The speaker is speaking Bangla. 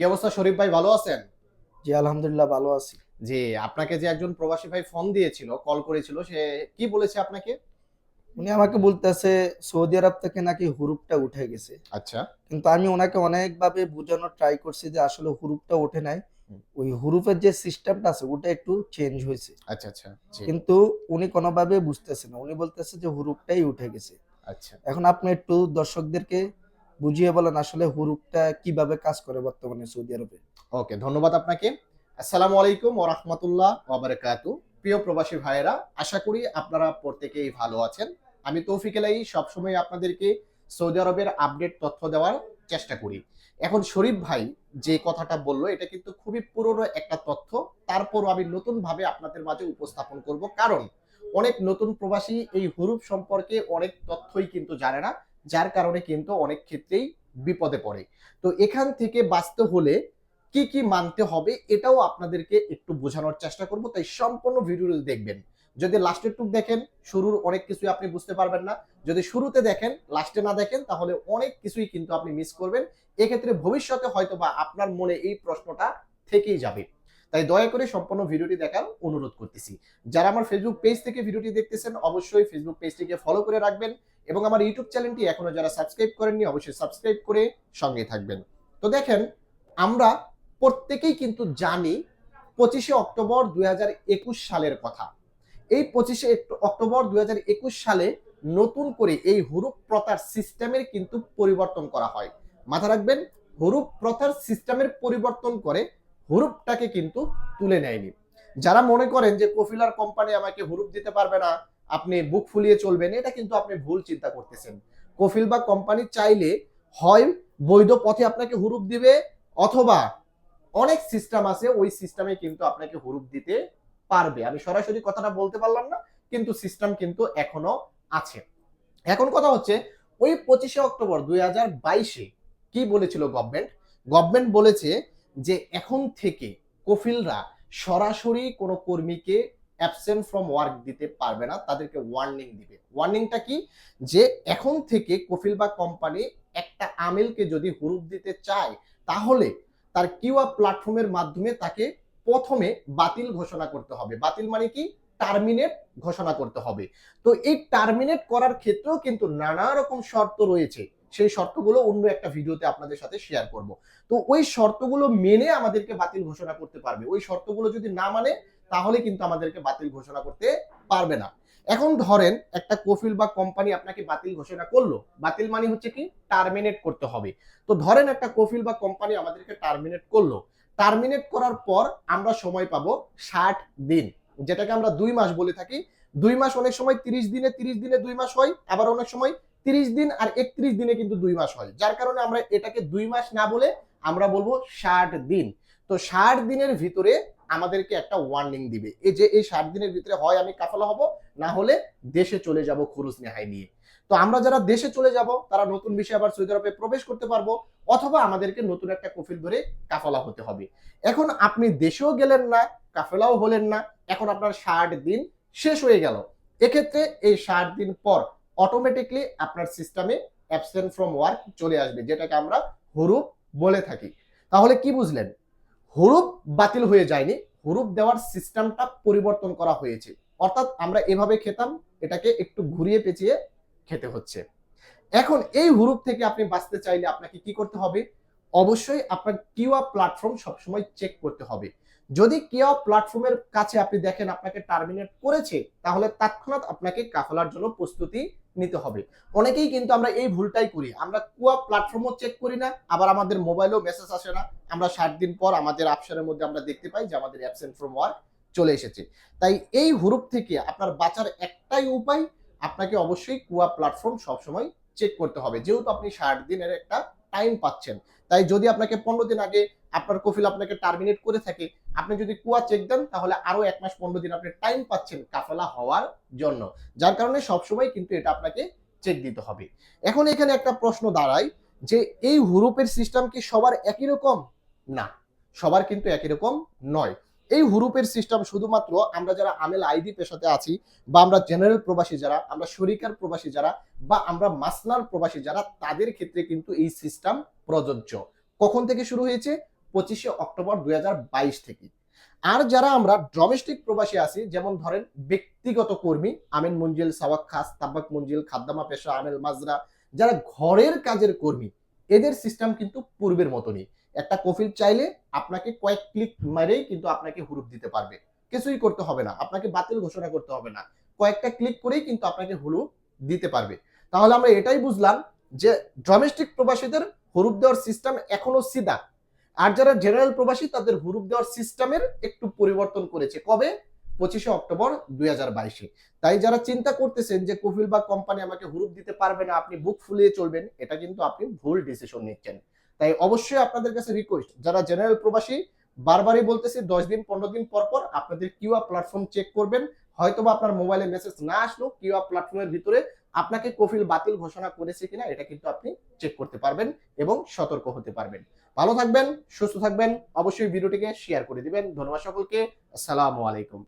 কি অবস্থা শরীফ ভাই ভালো আছেন? জি আলহামদুলিল্লাহ ভালো আছি। জি আপনাকে যে একজন প্রবাসী ভাই ফোন দিয়েছিল কল করেছিল সে কি বলেছে আপনাকে? উনি আমাকে বলতেছে সৌদি আরব থেকে নাকি হুরুপটা উঠে গেছে। আচ্ছা। কিন্তু আমি ওনাকে অনেকভাবে বোঝানোর ট্রাই করছি যে আসলে হুরুপটা ওঠে নাই। ওই হুরুপের যে সিস্টেমটা আছে ওটা একটু চেঞ্জ হয়েছে। আচ্ছা আচ্ছা কিন্তু উনি কোনোভাবে বুঝতেছে না। উনি বলতেছে যে হুরুপটাই উঠে গেছে। আচ্ছা। এখন আপনি একটু দর্শকদেরকে বুঝিয়ে বলেন আসলে হুরুপটা কীভাবে কাজ করে বর্তমানে সৌদি আরবে। ওকে, ধন্যবাদ আপনাকে। আসসালামু আলাইকুম ওয়া রাহমাতুল্লাহ ওয়া বারাকাতু প্রিয় প্রবাসী ভাইয়েরা, আশা করি আপনারা প্রত্যেকেই ভালো আছেন। আমি তৌফিক এলাই সবসময় আপনাদেরকে সৌদি আরবের আপডেট তথ্য দেওয়ার চেষ্টা করি। এখন শরীফ ভাই যে কথাটা বলল, এটা কিন্তু খুবই পুরনো একটা তথ্য। তারপরও আমি নতুন ভাবে আপনাদের মাঝে উপস্থাপন করব। কারণ অনেক নতুন প্রবাসী এই হুরুপ সম্পর্কে অনেক তথ্যই কিন্তু জানে না। যার কারণে কিন্তু অনেক ক্ষেত্রেই বিপদে পড়ে। তো এখান থেকে বাঁচতে হলে কি কি মানতে হবে এটাও আপনাদেরকে একটু বোঝানোর চেষ্টা করব, তাই সম্পূর্ণ ভিডিও দেখবেন। যদি লাস্টের টুক দেখেন, শুরুর অনেক কিছুই আপনি বুঝতে পারবেন না। যদি শুরুতে দেখেন লাস্টে না দেখেন, তাহলে অনেক কিছুই কিন্তু আপনি মিস করবেন। এক্ষেত্রে ভবিষ্যতে হয়তো বা আপনার মনে এই প্রশ্নটা থেকেই যাবে। তাই দয়া করে সম্পূর্ণ ভিডিওটি দেখার অনুরোধ করতেছি। যারা আমার ফেসবুক পেজ থেকে ভিডিওটি দেখতেছেন, অবশ্যই ফেসবুক পেজটিকে ফলো করে রাখবেন এবং আমার ইউটিউব চ্যানেলটি এখনও যারা সাবস্ক্রাইব করেননি, অবশ্যই সাবস্ক্রাইব করে সঙ্গে থাকবেন। তো দেখেন, আমরা প্রত্যেকেই কিন্তু জানি পঁচিশে অক্টোবর দুই হাজার একুশ সালের কথা। এই পঁচিশে অক্টোবর দুই হাজার একুশ সালে নতুন করে এই হুরুপ প্রথার সিস্টেমের কিন্তু পরিবর্তন করা হয়। মাথা রাখবেন, হুরুপ প্রথার সিস্টেমের পরিবর্তন করে হুরুপটাকে কিন্তু তুলে নেয়নি। যারা মনে করেন যে কফিলার কোম্পানি আমাকে হুরুপ দিতে পারবে না, আপনি বুক ফুলিয়ে চলবেন, এটা কিন্তু আপনি ভুল চিন্তা করতেছেন। কফিল বা কোম্পানি চাইলে হয় বৈধ পথে আপনাকে হুরুপ দিবে, অথবা অনেক সিস্টেম আছে, ওই সিস্টেমে কিন্তু আপনাকে হুরুপ দিতে পারবে। আমি সরাসরি কথাটা বলতে পারলাম না, কিন্তু সিস্টেম কিন্তু এখনও আছে। এখন কথা হচ্ছে, ওই পঁচিশে অক্টোবর দুই হাজার বাইশে কি বলেছিল গভর্নমেন্ট? গভর্নমেন্ট বলেছে যে এখন থেকে কফিলরা সরাসরি কোনো কর্মীকে অ্যাবসেন্ট ফ্রম ওয়ার্ক দিতে পারবে না, তাদেরকে ওয়ার্নিং দিবে। ওয়ার্নিংটা কি? যে এখন থেকে কফিল বা কোম্পানি একটা আমেলকে যদি হুরুপ দিতে চায়, তাহলে তার কিউআ প্ল্যাটফর্মের মাধ্যমে তাকে প্রথমে বাতিল ঘোষণা করতে হবে। বাতিল মানে কি? টার্মিনেট ঘোষণা করতে হবে। তো এই টার্মিনেট করার ক্ষেত্রেও কিন্তু নানা রকম শর্ত রয়েছে। সেই শর্তগুলো অন্য একটা ভিডিওতে আপনাদের সাথে শেয়ার করব। তো ওই শর্তগুলো মেনে আমাদেরকে বাতিল ঘোষণা করতে পারবে। ওই শর্তগুলো যদি না মানে তাহলে কিন্তু আমাদেরকে বাতিল ঘোষণা করতে পারবে না। এখন ধরেন একটা কফিল বা কোম্পানি আপনাকে বাতিল ঘোষণা করল। বাতিল মানে হচ্ছে কি? টার্মিনেট করতে হবে। তো ধরেন একটা কফিল বা কোম্পানি আমাদেরকে টার্মিনেট করল। টার্মিনেট করার পর আমরা সময় পাবো ষাট দিন। যেটাকে আমরা দুই মাস বলে থাকি। দুই মাস অনেক সময় তিরিশ দিনে তিরিশ দিনে দুই মাস হয়। আবার অনেক সময় তিরিশ দিন আর একত্রিশ দিনে কিন্তু দুই মাস হয়। যার কারণে আমরা এটাকে দুই মাস না বলে আমরা বলব ষাট দিন। তো ষাট দিনের ভিতরে আমাদেরকে একটা ওয়ার্নিং দিবে। এই যে এই ষাট দিনের ভিতরে হয়, আমি কাফালা হব, না হলে দেশে চলে যাব খুরুজ নেহাই নিয়ে। তো আমরা যারা দেশে চলে যাব, তারা নতুন বিষয়ে আবার সৌদি আরবে প্রবেশ করতে পারব, অথবা আমাদেরকে নতুন একটা কফিল ধরে কাফালা হতে হবে। এখন আপনি দেশেও গেলেন না, কাফেলাও হলেন না, এখন আপনার ষাট দিন শেষ হয়ে গেল। এক্ষেত্রে এই ষাট দিন পর অটোমেটিকলি আপনার সিস্টেমে অ্যাবসেন্ট ফ্রম ওয়ার্ক চলে আসবে, যেটাকে আমরা হুরুপ বলে থাকি। তাহলে কি বুঝলেন? হুরুপ বাতিল হয়ে যায়নি, হুরুপ দেওয়ার সিস্টেমটা পরিবর্তন করা হয়েছে। অর্থাৎ আমরা এভাবে খেতাম, এটাকে একটু ঘুরিয়ে পেঁচিয়ে খেতে হচ্ছে। এখন এই হুরুপ থেকে আপনি বাঁচতে চাইলে আপনাকে কি করতে হবে? অবশ্যই আপনার কিউআ প্ল্যাটফর্ম সবসময় চেক করতে হবে। যদি কিউআ প্ল্যাটফর্মের কাছে আপনি দেখেন আপনাকে টার্মিনেট করেছে, তাহলে তৎক্ষণাৎ আপনাকে কাফলার জন্য প্রস্তুতি নিতে হবে। অনেকেই কিন্তু আমরা এই ভুলটাই করি। আমরা কুয়া প্ল্যাটফর্মও চেক করি না, আবার আমাদের মোবাইলেও মেসেজ আসে না। আমরা ষাট দিন পর আমাদের অপশনের মধ্যে আমরা দেখতে পাই যে আমাদের অ্যাবসেন্ট ফ্রম ওয়ার্ক চলে এসেছে। তাই এই হুরুপ থেকে আপনার বাঁচার একটাই উপায়, আপনাকে অবশ্যই কুয়া প্ল্যাটফর্ম সবসময় চেক করতে হবে। যেহেতু আপনি ষাট দিনের একটা টাইম পাচ্ছেন, তাই যদি আপনাকে পনেরো দিন আগে আপনার কফিল আপনাকে টার্মিনেট করে থাকে, আপনি যদি কুয়া চেক দেন, তাহলে আরও এক মাস পনেরো দিন আপনি টাইম পাচ্ছেন কাফেলা হওয়ার জন্য। যার কারণে সবসময় কিন্তু এটা আপনাকে চেক দিতে হবে। এখন এখানে একটা প্রশ্ন দাঁড়ায় যে, এই হুরুপের সিস্টেম কি সবার একই রকম? না, সবার কিন্তু একই রকম নয়। এই হুরুপের সিস্টেম শুধুমাত্র আমরা যারা আমেল আইডি পেশাতে আছি, বা আমরা জেনারেল প্রবাসী যারা, আমরা শরিকার প্রবাসী যারা, বা আমরা মাসলার প্রবাসী যারা, তাদের ক্ষেত্রে কিন্তু এই সিস্টেম প্রযোজ্য। কখন থেকে শুরু হয়েছে? পঁচিশে অক্টোবর দুই হাজার বাইশ থেকে। আর যারা আমরা ডোমেস্টিক প্রবাসী আছি, যেমন ধরেন ব্যক্তিগত কর্মী, আমিন মঞ্জিল, সাওয়াক খাস তাবাক মঞ্জিল, খাদ্দামা পেশা, আমেল মাজরা, যারা ঘরের কাজের কর্মী, এদের সিস্টেম কিন্তু পূর্বের মতনই। একটা কফিল চাইলে আপনাকে কয়েক ক্লিক মারেই কিন্তু আপনাকে হুরুপ দিতে পারবে। কিছুই করতে হবে না, আপনাকে বাতিল ঘোষণা করতে হবে না। কয়েকটা ক্লিক করেই কিন্তু আপনাকে হুরুপ দিতে পারবে। তাহলে আমরা এটাই বুঝলাম যে ডোমেস্টিক প্রবাসীদের হুরুপ দেওয়ার সিস্টেম এখনও সিধা। আর যারা জেনারেল প্রবাসী, তাদের হুরুপ দেওয়ার সিস্টেমের একটু পরিবর্তন করেছে। কবে? পঁচিশে অক্টোবর দুই তাই যারা চিন্তা করতেছেন যে কফিল বা কোম্পানি আমাকে হুরুপ দিতে পারবে না, আপনি বুক ফুলিয়ে চলবেন, এটা কিন্তু আপনি ভুল ডিসিশন নিচ্ছেন। তাই অবশ্যই আপনাদের কাছে রিকোয়েস্ট যারা জেনারেল প্রবাসী, বারবারই বলতেছি, দশ দিন, পনেরো দিন পর পর আপনাদের কিউআর প্ল্যাটফর্ম চেক করবেন। হয়তোবা আপনার মোবাইলে মেসেজ না আসলেও কিউআর প্ল্যাটফর্মের ভিতরে আপনাকে কফিল বাতিল ঘোষণা করেছে কিনা, এটা কিন্তু আপনি চেক করতে পারবেন এবং সতর্ক হতে পারবেন। ভালো থাকবেন সুস্থ থাকবেন। অবশ্যই ভিডিওটিকে শেয়ার করে দিবেন। ধন্যবাদ সকলকে। আসসালামু আলাইকুম।